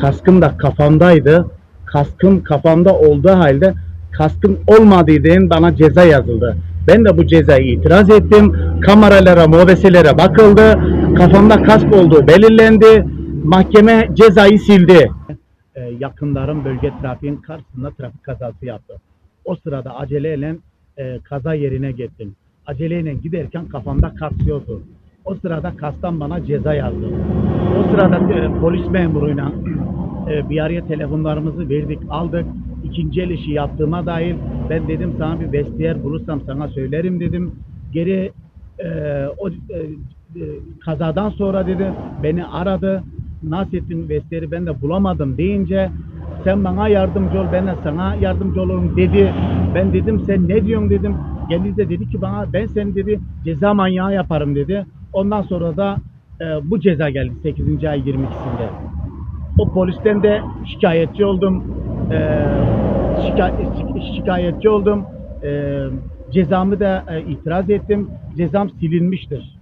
kaskım da kafamdaydı. Kaskım kafamda olduğu halde kaskım olmadığı için bana ceza yazıldı. Ben de bu cezayı itiraz ettim. Kameralara, mobeselere bakıldı. Kafamda kask olduğu belirlendi. Mahkeme cezayı sildi. Ee, yakınlarım bölge trafiğin karşısında trafik kazası yaptı. O sırada aceleyle e, kaza yerine gittim. Aceleyle giderken kafamda kask yoktu. O sırada kastan bana ceza yazdı. O sırada e, polis memuruyla e, bir araya telefonlarımızı verdik, aldık. İkinci el işi yaptığıma dair ben dedim sana bir vestiyer bulursam sana söylerim dedim. Geri e, o e, e, kazadan sonra dedi beni aradı. Nasrettin vestiyeri ben de bulamadım deyince sen bana yardımcı ol ben de sana yardımcı olurum dedi. Ben dedim sen ne diyorsun dedim. Geldi de dedi ki bana ben seni dedi ceza manyağı yaparım dedi. Ondan sonra da e, bu ceza geldi 8. ay 22'sinde. O polisten de şikayetçi oldum. E, şika- şikayetçi oldum. E, cezamı da e, itiraz ettim. Cezam silinmiştir.